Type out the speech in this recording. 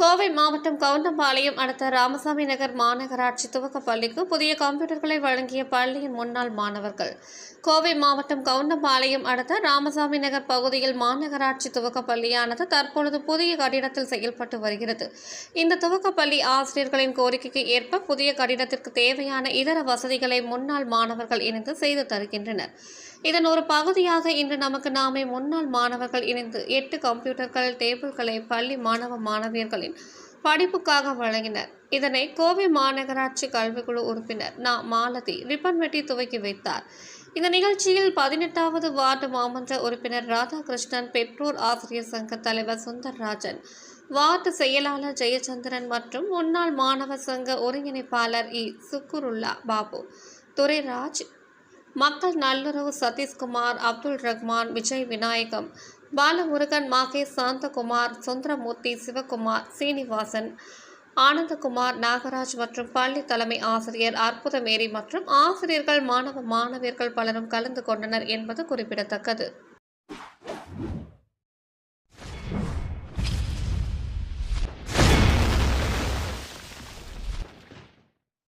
கோவை மாவட்டம் கவுண்டம்பாளையம் அடுத்த ராமசாமி நகர் மாநகராட்சி துவக்கப் பள்ளிக்கு புதிய கம்ப்யூட்டர்களை வழங்கிய பள்ளியின் முன்னாள் மாணவர்கள். கோவை மாவட்டம் கவுண்டம்பாளையம் அடுத்த ராமசாமி நகர் பகுதியில் மாநகராட்சி துவக்கப் பள்ளியானது தற்பொழுது புதிய கட்டிடத்தில் செயல்பட்டு வருகிறது. இந்த துவக்கப் பள்ளி ஆசிரியர்களின் கோரிக்கைக்கு ஏற்ப புதிய கட்டிடத்திற்கு தேவையான இதர வசதிகளை முன்னாள் மாணவர்கள் இணைந்து செய்து தருகின்றனர். இதன் ஒரு பகுதியாக இன்று நமக்கு நாமே முன்னாள் மாணவர்கள் இணைந்து எட்டு கம்ப்யூட்டர்கள் டேபிள்களை பள்ளி மாணவ மாணவியர்களின் படிப்புக்காக வழங்கினர். இதனை கோவை மாநகராட்சி கல்விக்குழு உறுப்பினர் நா. மாலதி ரிப்பன் வெட்டி துவக்கி வைத்தார். இந்த நிகழ்ச்சியில் பதினெட்டாவது வார்டு மாமன்ற உறுப்பினர் ராதாகிருஷ்ணன் பெற்றோர் ஆசிரியர் சங்க தலைவர் சுந்தர்ராஜன் வார்டு செயலாளர் ஜெயச்சந்திரன் மற்றும் முன்னாள் மாணவர் சங்க ஒருங்கிணைப்பாளர் இ. சுக்குருல்லா பாபு துரைராஜ் மக்கள் நல்லுறவு சதீஷ்குமார் அப்துல் ரஹ்மான் விஜய் விநாயகம் பாலமுருகன் மகேஷ் சாந்தகுமார் சுந்தரமூர்த்தி சிவகுமார் சீனிவாசன் ஆனந்தகுமார் நாகராஜ் மற்றும் பள்ளி தலைமை ஆசிரியர் அற்புதமேரி மற்றும் ஆசிரியர்கள் மாணவ மாணவியர்கள் பலரும் கலந்து கொண்டனர் என்பது குறிப்பிடத்தக்கது.